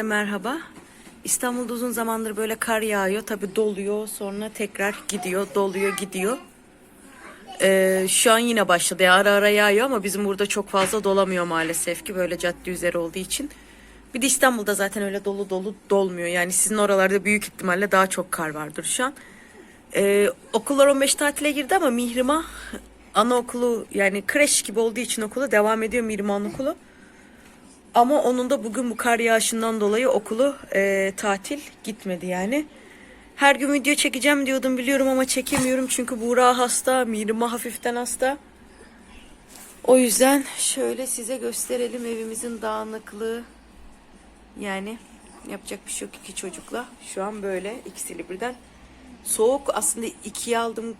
herkese merhaba. İstanbul'da uzun zamandır böyle kar yağıyor. Tabi doluyor sonra tekrar gidiyor, doluyor, gidiyor. Ee, şu an yine başladı. Ya, Ara ara yağıyor ama bizim burada çok fazla dolamıyor maalesef ki böyle cadde üzeri olduğu için. Bir de İstanbul'da zaten öyle dolu dolu dolmuyor. Yani sizin oralarda büyük ihtimalle daha çok kar vardır şu an. Ee, okullar 15 tatile girdi ama Mihrimah anaokulu yani kreş gibi olduğu için okulu devam ediyor Mihrimah'ın okulu. Ama onun da bugün bu kar yağışından dolayı okulu e, tatil gitmedi yani. Her gün video çekeceğim diyordum biliyorum ama çekemiyorum çünkü Buğra hasta, Mirma hafiften hasta. O yüzden şöyle size gösterelim evimizin dağınıklığı. Yani yapacak bir şey yok iki çocukla. Şu an böyle ikisiyle birden. Soğuk aslında ikiye aldım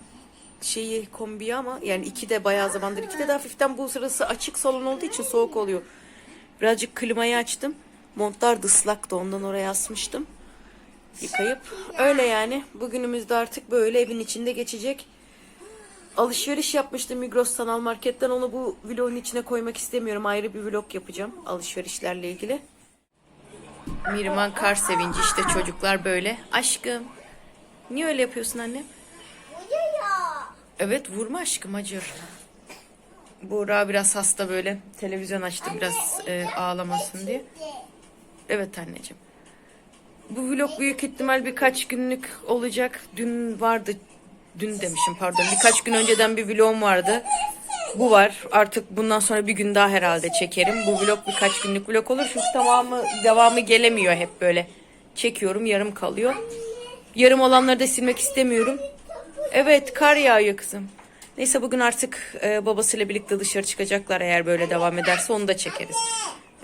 şeyi kombiyi ama yani iki de bayağı zamandır iki de de hafiften bu sırası açık salon olduğu için soğuk oluyor. Birazcık klimayı açtım. Montlar da ıslaktı ondan oraya asmıştım. Yıkayıp öyle yani. Bugünümüz de artık böyle evin içinde geçecek. Alışveriş yapmıştım Migros Sanal Market'ten. Onu bu vlogun içine koymak istemiyorum. Ayrı bir vlog yapacağım alışverişlerle ilgili. Mirman kar sevinci işte çocuklar böyle. Aşkım. Niye öyle yapıyorsun annem? Evet vurma aşkım acır. Buğra biraz hasta böyle. Televizyon açtı biraz e, ağlamasın diye. Evet anneciğim. Bu vlog büyük ihtimal birkaç günlük olacak. Dün vardı. Dün demişim pardon. Birkaç gün önceden bir vlogum vardı. Bu var. Artık bundan sonra bir gün daha herhalde çekerim. Bu vlog birkaç günlük vlog olur. Çünkü tamamı devamı gelemiyor hep böyle. Çekiyorum yarım kalıyor. Yarım olanları da silmek istemiyorum. Evet kar yağıyor kızım. Neyse bugün artık e, babasıyla birlikte dışarı çıkacaklar eğer böyle devam ederse onu da çekeriz.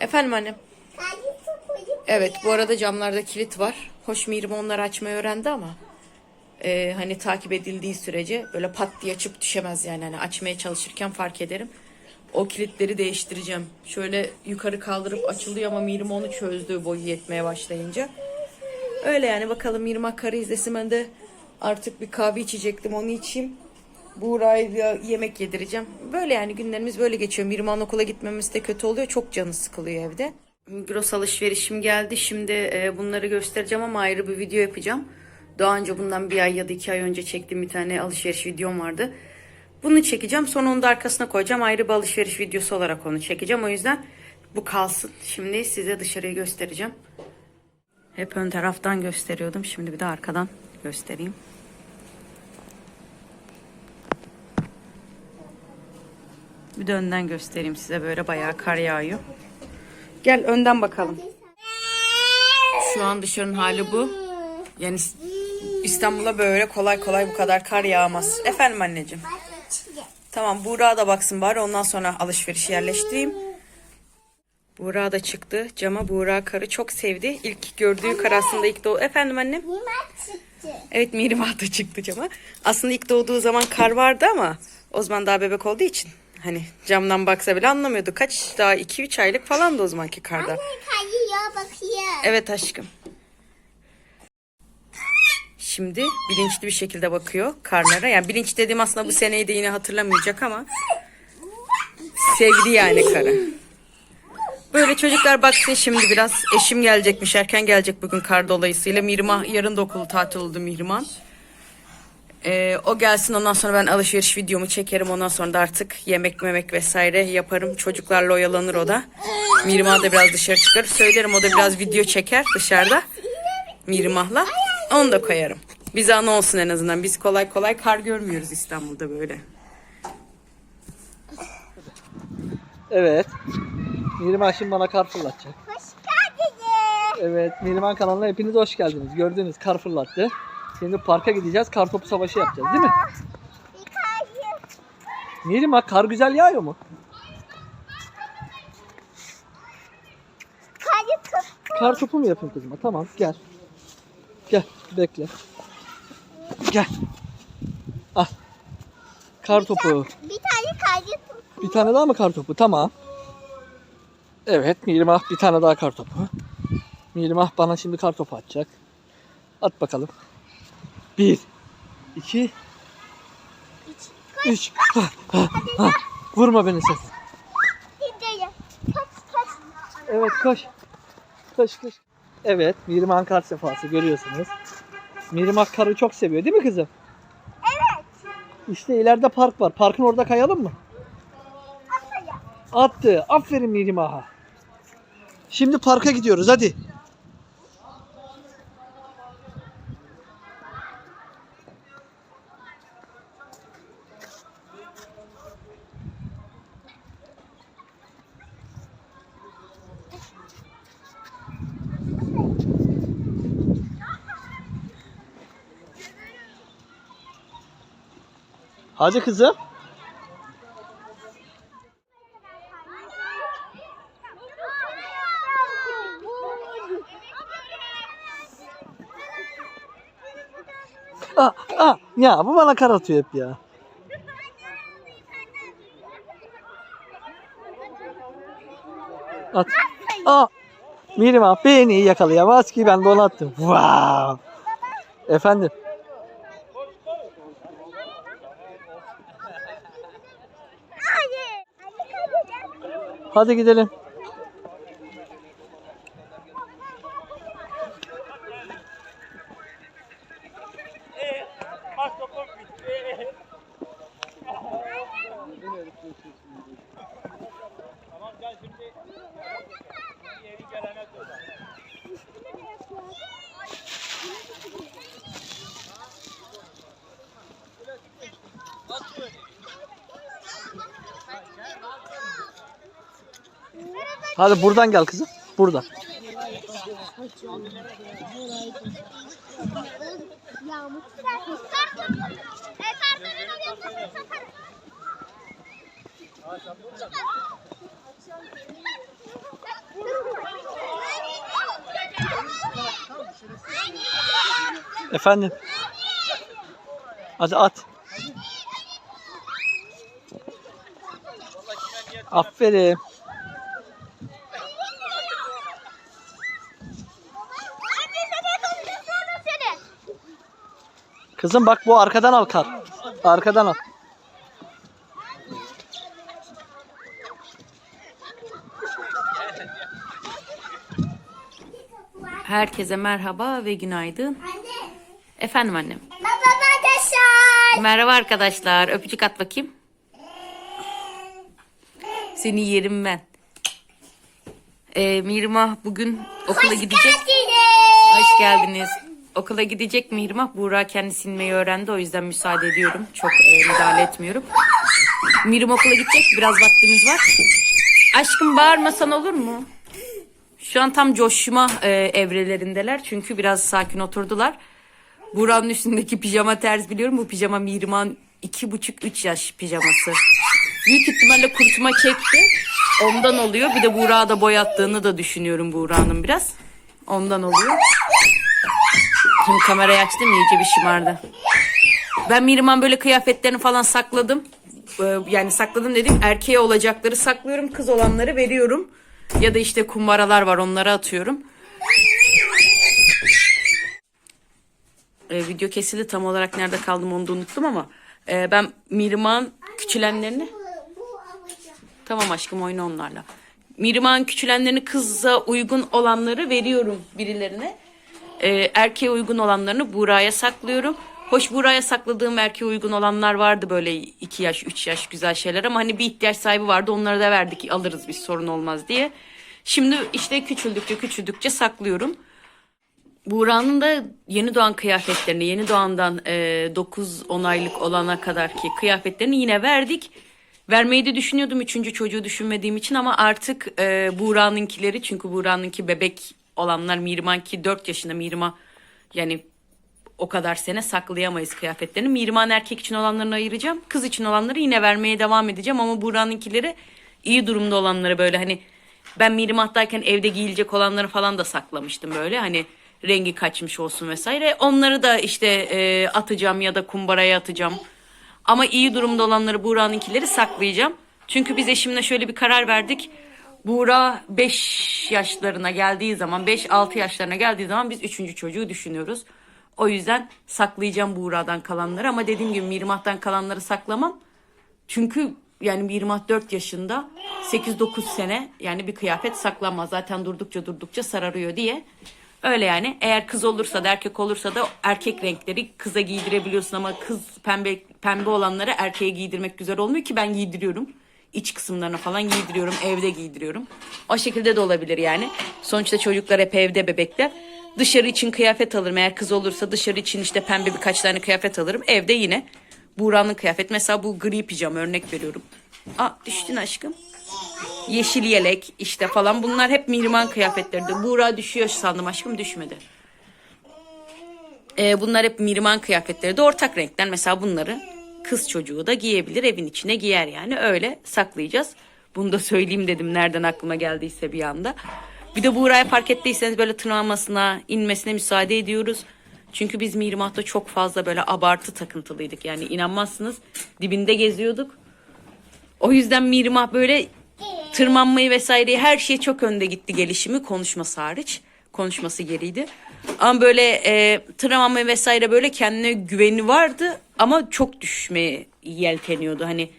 Efendim annem? Evet bu arada camlarda kilit var. Hoş Mirim onları açmayı öğrendi ama e, hani takip edildiği sürece böyle pat diye açıp düşemez yani. Hani açmaya çalışırken fark ederim. O kilitleri değiştireceğim. Şöyle yukarı kaldırıp açılıyor ama Mirim onu çözdü boyu yetmeye başlayınca. Öyle yani bakalım Mirim karı izlesin ben de artık bir kahve içecektim onu içeyim. Buğra'ya yemek yedireceğim. Böyle yani günlerimiz böyle geçiyor. Mirman okula gitmemiz de kötü oluyor. Çok canı sıkılıyor evde. Migros alışverişim geldi. Şimdi e, bunları göstereceğim ama ayrı bir video yapacağım. Daha önce bundan bir ay ya da iki ay önce çektiğim bir tane alışveriş videom vardı. Bunu çekeceğim. Sonra onu da arkasına koyacağım. Ayrı bir alışveriş videosu olarak onu çekeceğim. O yüzden bu kalsın. Şimdi size dışarıyı göstereceğim. Hep ön taraftan gösteriyordum. Şimdi bir de arkadan göstereyim. Bir de önden göstereyim size böyle bayağı kar yağıyor. Gel önden bakalım. Şu an dışarının hali bu. Yani İstanbul'a böyle kolay kolay bu kadar kar yağmaz. Efendim anneciğim. Tamam Buğra da baksın bari ondan sonra alışveriş yerleştireyim. Buğra da çıktı cama. Buğra karı çok sevdi. İlk gördüğü kar aslında ilk doğu. Efendim annem? Evet Mihrimah da çıktı cama. Aslında ilk doğduğu zaman kar vardı ama o zaman daha bebek olduğu için hani camdan baksa bile anlamıyordu. Kaç daha 2-3 aylık falan da o zamanki karda. Kayıyor bakıyor. Evet aşkım. Şimdi bilinçli bir şekilde bakıyor karlara. Yani bilinç dediğim aslında bu seneyi de yine hatırlamayacak ama sevdi yani karı. Böyle çocuklar baksın şimdi biraz. Eşim gelecekmiş. Erken gelecek bugün kar dolayısıyla. Mirma yarın da okulu tatil oldu Mirman. Ee, o gelsin ondan sonra ben alışveriş videomu çekerim. Ondan sonra da artık yemek memek vesaire yaparım. Çocuklarla oyalanır o da. Mirma da biraz dışarı çıkar. Söylerim o da biraz video çeker dışarıda. Mirmah'la. Onu da koyarım. Bize anı olsun en azından. Biz kolay kolay kar görmüyoruz İstanbul'da böyle. Evet. Miriman şimdi bana kar fırlatacak. Hoş geldiniz. Evet, Miriman kanalına hepiniz hoş geldiniz. Gördünüz kar fırlattı. Şimdi parka gideceğiz, kar topu savaşı yapacağız değil mi? Kayıyor. Miriman kar güzel yağıyor mu? Kar topu mu yapayım kızıma? Tamam, gel. Gel, bekle. Gel. Al. Kar topu. Bir tane kayı tut. Bir tane daha mı kar topu? Tamam. Evet, Mirimah bir tane daha kar topu. Mirimah bana şimdi kar topu atacak. At bakalım. Bir, iki, üç. Ha, ha, ha. Vurma beni sen. Evet koş. Koş koş. Evet Miriman kar sefası görüyorsunuz. Mirimak karı çok seviyor değil mi kızım? Evet. İşte ileride park var. Parkın orada kayalım mı? Attı. Aferin Mirimak'a. Şimdi parka gidiyoruz hadi. Hadi kızım. Aa, aa, ya bu bana kar atıyor hep ya. At. Aa, Mirima beni yakalayamaz ki ben de onu attım. Wow. Efendim. Hayır. Hadi kayacağım. Hadi gidelim. Hadi buradan gel kızım. Burada. Efendim. Hadi at. Aferin. Anne sen yakalayacaksın sonra seni. Kızım bak bu arkadan al kar. Arkadan al. Herkese merhaba ve günaydın. Anne. Efendim annem. Baba arkadaşlar. Merhaba arkadaşlar. Öpücük at bakayım. Seni yerim ben. Ee, Mirma bugün okula gidecek. Geldiniz. Hoş geldiniz. Okula gidecek Mirma. Buğra kendi silmeyi öğrendi. O yüzden müsaade ediyorum. Çok e, müdahale etmiyorum. Mirim okula gidecek. Biraz vaktimiz var. Aşkım bağırmasan olur mu? Şu an tam coşma e, evrelerindeler. Çünkü biraz sakin oturdular. Buğra'nın üstündeki pijama terz biliyorum. Bu pijama Mirman iki buçuk üç yaş pijaması. Büyük ihtimalle kurutma çekti. Ondan oluyor. Bir de Buğra da boyattığını da düşünüyorum Buğra'nın biraz. Ondan oluyor. Şimdi kamerayı açtım iyice bir şımardı. Ben Miriman böyle kıyafetlerini falan sakladım. Ee, Yani sakladım dedim erkeğe olacakları saklıyorum. Kız olanları veriyorum. Ya da işte kumbaralar var onları atıyorum. Ee, video kesildi tam olarak nerede kaldım onu da unuttum ama. e, ben Miriman küçülenlerini. Tamam aşkım oyna onlarla. Miriman küçülenlerini kıza uygun olanları veriyorum birilerine. Ee, erkeğe uygun olanlarını Buğra'ya saklıyorum. Hoş Buğra'ya sakladığım erkeğe uygun olanlar vardı böyle 2 yaş 3 yaş güzel şeyler ama hani bir ihtiyaç sahibi vardı onları da verdik alırız bir sorun olmaz diye. Şimdi işte küçüldükçe küçüldükçe saklıyorum. Buğra'nın da yeni doğan kıyafetlerini, yeni doğandan e, 9-10 aylık olana kadarki kıyafetlerini yine verdik. Vermeyi de düşünüyordum üçüncü çocuğu düşünmediğim için ama artık e, Buğra'nınkileri çünkü Buğra'nınki bebek olanlar Mirman'ki 4 yaşında Mirma yani o kadar sene saklayamayız kıyafetlerini. Mirman erkek için olanlarını ayıracağım. Kız için olanları yine vermeye devam edeceğim ama Buğra'nınkileri iyi durumda olanları böyle hani ben Mirimat'tayken evde giyilecek olanları falan da saklamıştım böyle hani rengi kaçmış olsun vesaire. Onları da işte e, atacağım ya da kumbaraya atacağım. Ama iyi durumda olanları Buğra'nınkileri saklayacağım. Çünkü biz eşimle şöyle bir karar verdik. Buğra 5 yaşlarına geldiği zaman 5-6 yaşlarına geldiği zaman biz 3. çocuğu düşünüyoruz. O yüzden saklayacağım Buğra'dan kalanları ama dediğim gibi Mirmah'tan kalanları saklamam. Çünkü yani 24 yaşında 8-9 sene yani bir kıyafet saklanmaz. Zaten durdukça durdukça sararıyor diye. Öyle yani. Eğer kız olursa da erkek olursa da erkek renkleri kıza giydirebiliyorsun ama kız pembe pembe olanları erkeğe giydirmek güzel olmuyor ki ben giydiriyorum. İç kısımlarına falan giydiriyorum. Evde giydiriyorum. O şekilde de olabilir yani. Sonuçta çocuklar hep evde bebekler. Dışarı için kıyafet alırım. Eğer kız olursa dışarı için işte pembe birkaç tane kıyafet alırım. Evde yine Buğra'nın kıyafet. Mesela bu gri pijama örnek veriyorum. Aa düştün aşkım. Yeşil yelek işte falan bunlar hep Mihrimah kıyafetleridir. Buğra düşüyor sandım aşkım düşmedi. Ee, bunlar hep Mihrimah kıyafetleri de ortak renkten. Mesela bunları kız çocuğu da giyebilir evin içine giyer yani öyle saklayacağız. Bunu da söyleyeyim dedim nereden aklıma geldiyse bir anda. Bir de Buğra'ya fark ettiyseniz böyle tırmanmasına, inmesine müsaade ediyoruz. Çünkü biz Mihrimah'ta çok fazla böyle abartı takıntılıydık. Yani inanmazsınız dibinde geziyorduk. O yüzden Mihrimah böyle tırmanmayı vesaireyi her şey çok önde gitti gelişimi konuşması hariç. Konuşması geriydi. Ama böyle e, tırmanmayı vesaire böyle kendine güveni vardı ama çok düşmeye yelteniyordu. Hani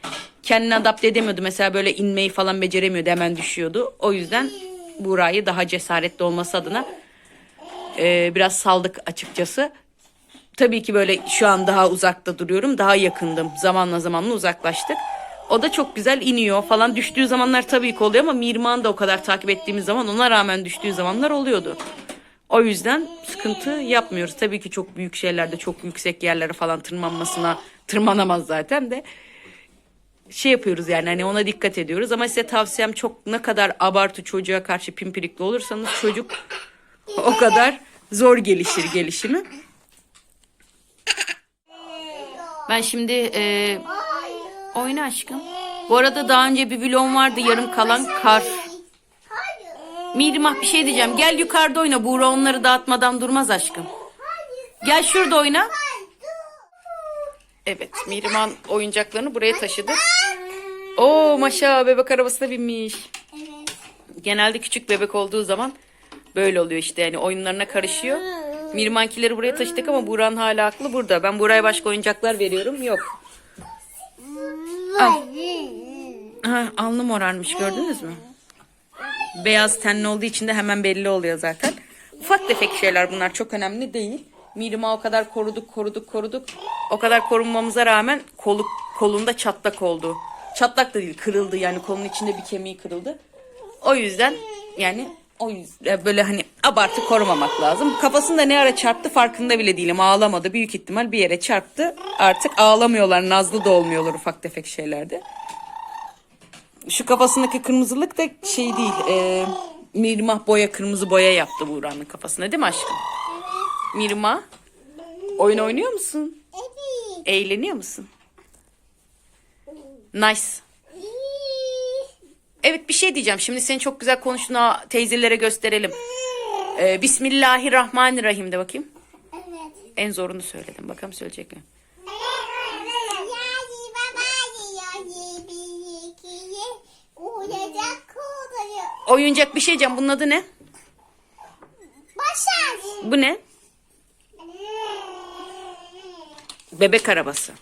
kendini adapte edemiyordu. Mesela böyle inmeyi falan beceremiyordu hemen düşüyordu. O yüzden Buğra'yı daha cesaretli olması adına e, biraz saldık açıkçası. Tabii ki böyle şu an daha uzakta duruyorum. Daha yakındım. Zamanla zamanla uzaklaştık. O da çok güzel iniyor falan. Düştüğü zamanlar tabii ki oluyor ama Mirman da o kadar takip ettiğimiz zaman ona rağmen düştüğü zamanlar oluyordu. O yüzden sıkıntı yapmıyoruz. Tabii ki çok büyük şeylerde çok yüksek yerlere falan tırmanmasına tırmanamaz zaten de şey yapıyoruz yani hani ona dikkat ediyoruz ama size tavsiyem çok ne kadar abartı çocuğa karşı pimpirikli olursanız çocuk o kadar zor gelişir gelişimi. Ben şimdi e, oyna aşkım. Bu arada daha önce bir vlogum vardı yarım kalan kar. Mirimah bir şey diyeceğim. Gel yukarıda oyna. Buğra onları dağıtmadan durmaz aşkım. Gel şurada oyna. Evet Miriman oyuncaklarını buraya taşıdı. Oo maşa bebek arabasına binmiş. Genelde küçük bebek olduğu zaman böyle oluyor işte yani oyunlarına karışıyor. Mirmankileri buraya taşıdık ama Buğra'nın hala aklı burada. Ben Buğra'ya başka oyuncaklar veriyorum. Yok. Al. Ha, alnı morarmış gördünüz mü? Beyaz tenli olduğu için de hemen belli oluyor zaten. Ufak tefek şeyler bunlar çok önemli değil. Mirima o kadar koruduk koruduk koruduk. O kadar korunmamıza rağmen kolu, kolunda çatlak oldu. Çatlak da değil kırıldı yani kolun içinde bir kemiği kırıldı. O yüzden yani o yüzden böyle hani abartı korumamak lazım. Kafasında ne ara çarptı farkında bile değilim. Ağlamadı. Büyük ihtimal bir yere çarptı. Artık ağlamıyorlar. Nazlı da olmuyorlar ufak tefek şeylerde. Şu kafasındaki kırmızılık da şey değil. E, Mirmah boya kırmızı boya yaptı Buğra'nın kafasına değil mi aşkım? Mirmah oyun oynuyor musun? Eğleniyor musun? Nice. Evet bir şey diyeceğim. Şimdi senin çok güzel konuştuğunu teyzelere gösterelim. Ee, Bismillahirrahmanirrahim de bakayım. Evet. En zorunu söyledim. Bakalım söyleyecek mi? Yayi baba yayi bir iki uyacak oluyor. Oyuncak bir şey diyeceğim. Bunun adı ne? Başar. Bu ne? Bebek arabası.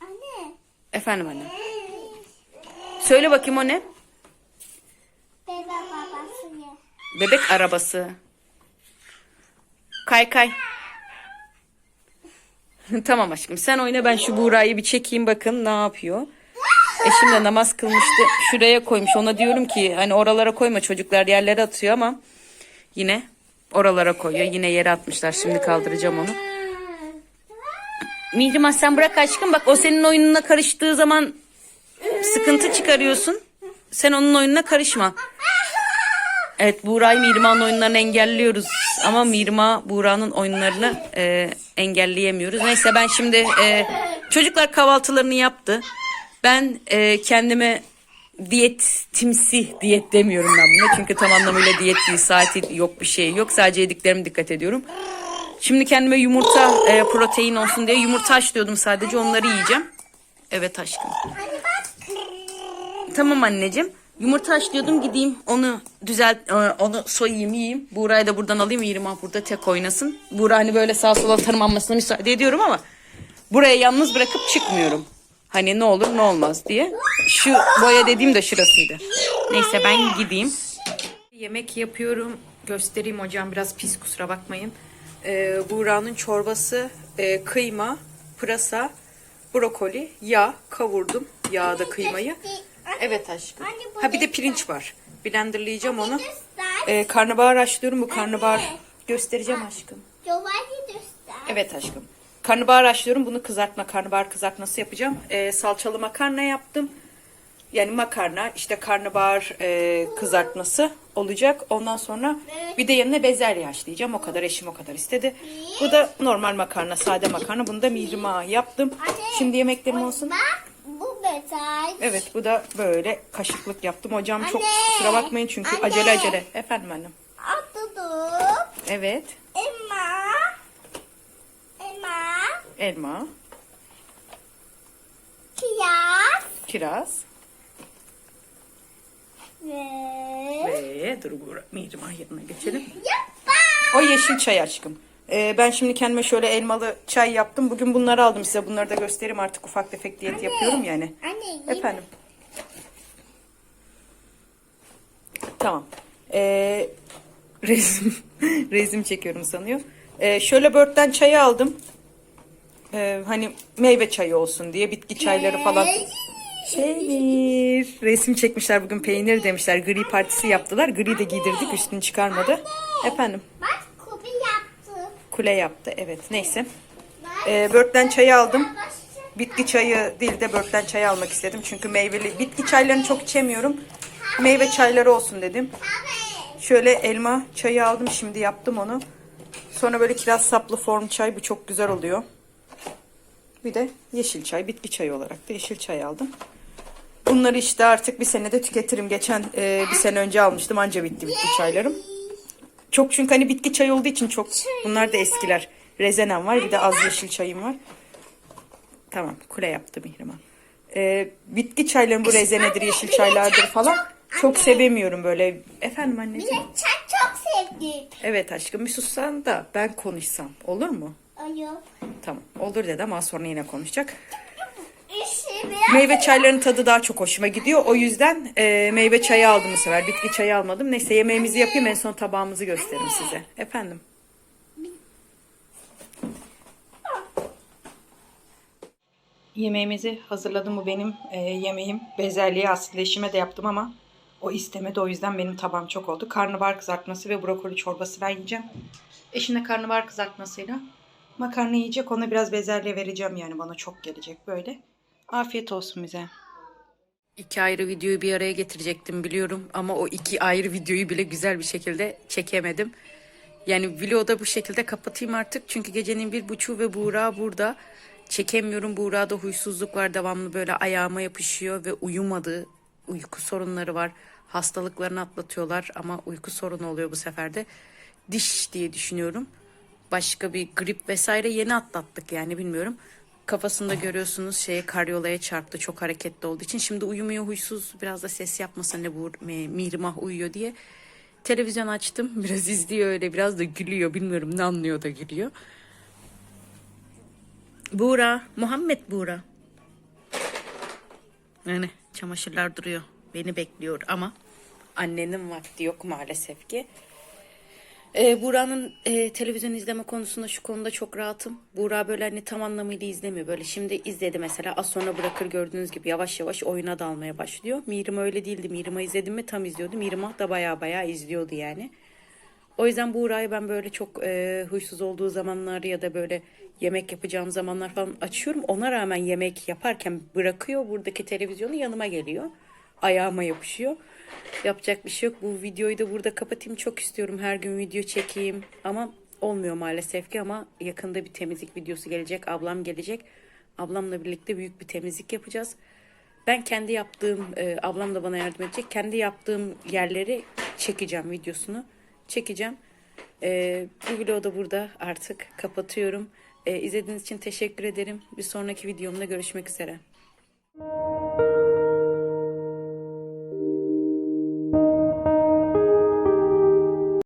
Anne. Efendim anne. Söyle bakayım o ne? Bebe babası ya. Bebek arabası. Kay kay. tamam aşkım sen oyna ben şu Buğra'yı bir çekeyim bakın ne yapıyor. Eşim de namaz kılmıştı. Şuraya koymuş. Ona diyorum ki hani oralara koyma çocuklar yerlere atıyor ama yine oralara koyuyor. Yine yere atmışlar. Şimdi kaldıracağım onu. Mihrimah sen bırak aşkım. Bak o senin oyununa karıştığı zaman sıkıntı çıkarıyorsun. Sen onun oyununa karışma. Evet Buğra'yı Mirma'nın oyunlarını engelliyoruz. Ama Mirma Buğra'nın oyunlarını e, engelleyemiyoruz. Neyse ben şimdi e, çocuklar kahvaltılarını yaptı. Ben e, kendime diyet timsi diyet demiyorum ben buna. Çünkü tam anlamıyla diyet değil saati yok bir şey yok. Sadece yediklerime dikkat ediyorum. Şimdi kendime yumurta e, protein olsun diye yumurta haşlıyordum sadece onları yiyeceğim. Evet aşkım. Tamam anneciğim. Yumurta haşlıyordum gideyim onu düzelt e, onu soyayım yiyeyim. Buğra'yı da buradan alayım Yirma burada tek oynasın. Buğra hani böyle sağa sola tırmanmasına müsaade ediyorum ama buraya yalnız bırakıp çıkmıyorum. Hani ne olur ne olmaz diye. Şu boya dediğim de şurasıydı. Neyse ben gideyim. Yemek yapıyorum. Göstereyim hocam biraz pis kusura bakmayın. Ee, Buğra'nın çorbası, e, kıyma, pırasa, brokoli, yağ kavurdum. Yağda kıymayı. Evet aşkım. Ha bir de pirinç var. Blenderlayacağım onu. Ee, karnabahar haşlıyorum. Bu karnabahar göstereceğim aşkım. Evet aşkım. Karnabahar haşlıyorum. Bunu kızartma, karnabahar kızartması yapacağım. Ee, salçalı makarna yaptım. Yani makarna, işte karnabahar e, kızartması olacak. Ondan sonra bir de yanına bezelye haşlayacağım. O kadar eşim o kadar istedi. Bu da normal makarna, sade makarna. Bunu da mirma yaptım. Şimdi yemeklerim olsun. Evet bu da böyle kaşıklık yaptım. Hocam çok kusura bakmayın çünkü acele acele. Efendim annem. Atladım. Evet. Elma, Kıyas. kiraz Ve. ve dur bu mirmah yanına geçelim. Yapma. O yeşil çay aşkım. Ee, ben şimdi kendime şöyle elmalı çay yaptım. Bugün bunları aldım size. Bunları da göstereyim artık ufak tefek diyet yapıyorum yani. Anne. Efendim. Tamam. Ee, resim, resim çekiyorum sanıyor. Ee, şöyle börtten çayı aldım. Ee, hani meyve çayı olsun diye bitki çayları falan. Peynir. Resim çekmişler bugün peynir demişler. Gri partisi yaptılar. Gri de giydirdik üstünü çıkarmadı. Efendim. Bak kubi yaptı. Kule yaptı evet neyse. Ee, börtten çayı aldım. Bitki çayı değil de börtten çayı almak istedim. Çünkü meyveli bitki çaylarını çok içemiyorum. Meyve çayları olsun dedim. Şöyle elma çayı aldım şimdi yaptım onu. Sonra böyle kiraz saplı form çay bu çok güzel oluyor. Bir de yeşil çay bitki çayı olarak da yeşil çay aldım. Bunları işte artık bir senede tüketirim. Geçen e, bir sene önce almıştım anca bitti bitki çaylarım. Çok çünkü hani bitki çayı olduğu için çok bunlar da eskiler. Rezenem var bir de az yeşil çayım var. Tamam kule yaptı Mihrimah. Ee, bitki çayların bu rezenedir, yeşil çaylardır falan. Çok sevemiyorum böyle. Efendim anneciğim. Çay çok sevdim. Evet aşkım bir sussan da ben konuşsam olur mu? Ayol. Tamam olur dedi ama sonra yine konuşacak. Meyve çaylarının tadı daha çok hoşuma gidiyor. O yüzden e, meyve çayı aldım bu sefer. Bitki çayı almadım. Neyse yemeğimizi yapayım en son tabağımızı gösteririm size. Efendim. Yemeğimizi hazırladım. Bu benim e, yemeğim. Bezelyeyi aslında eşime de yaptım ama o istemedi. O yüzden benim tabağım çok oldu. Karnabahar kızartması ve brokoli çorbası ben yiyeceğim. Eşim de karnabahar kızartmasıyla makarna yiyecek. Ona biraz bezelye vereceğim yani bana çok gelecek böyle. Afiyet olsun bize. İki ayrı videoyu bir araya getirecektim biliyorum ama o iki ayrı videoyu bile güzel bir şekilde çekemedim. Yani vlogu bu şekilde kapatayım artık çünkü gecenin bir buçuğu ve Buğra burada. Çekemiyorum Buğra'da huysuzluk var devamlı böyle ayağıma yapışıyor ve uyumadı. Uyku sorunları var. Hastalıklarını atlatıyorlar ama uyku sorunu oluyor bu sefer de. Diş diye düşünüyorum. Başka bir grip vesaire yeni atlattık yani bilmiyorum. Kafasında görüyorsunuz şeye karyolaya çarptı çok hareketli olduğu için. Şimdi uyumuyor huysuz biraz da ses yapmasa ne bu Mihrimah uyuyor diye. Televizyon açtım biraz izliyor öyle biraz da gülüyor bilmiyorum ne anlıyor da gülüyor. Buğra, Muhammed Buğra. Yani çamaşırlar duruyor. Beni bekliyor ama annenin vakti yok maalesef ki. Ee, Buğra'nın e, televizyon izleme konusunda şu konuda çok rahatım. Buğra böyle hani tam anlamıyla izlemiyor. Böyle şimdi izledi mesela az sonra bırakır gördüğünüz gibi yavaş yavaş oyuna dalmaya başlıyor. Mirima öyle değildi. Mirima izledim mi tam izliyordu. Mirima da baya baya izliyordu yani. O yüzden Buğra'yı ben böyle çok e, huysuz olduğu zamanlar ya da böyle yemek yapacağım zamanlar falan açıyorum. Ona rağmen yemek yaparken bırakıyor buradaki televizyonu yanıma geliyor. Ayağıma yapışıyor. Yapacak bir şey yok. Bu videoyu da burada kapatayım. Çok istiyorum her gün video çekeyim. Ama olmuyor maalesef ki ama yakında bir temizlik videosu gelecek. Ablam gelecek. Ablamla birlikte büyük bir temizlik yapacağız. Ben kendi yaptığım, e, ablam da bana yardım edecek. Kendi yaptığım yerleri çekeceğim videosunu. Çekeceğim. E, bu vlogu da burada artık kapatıyorum. E, izlediğiniz için teşekkür ederim. Bir sonraki videomda görüşmek üzere.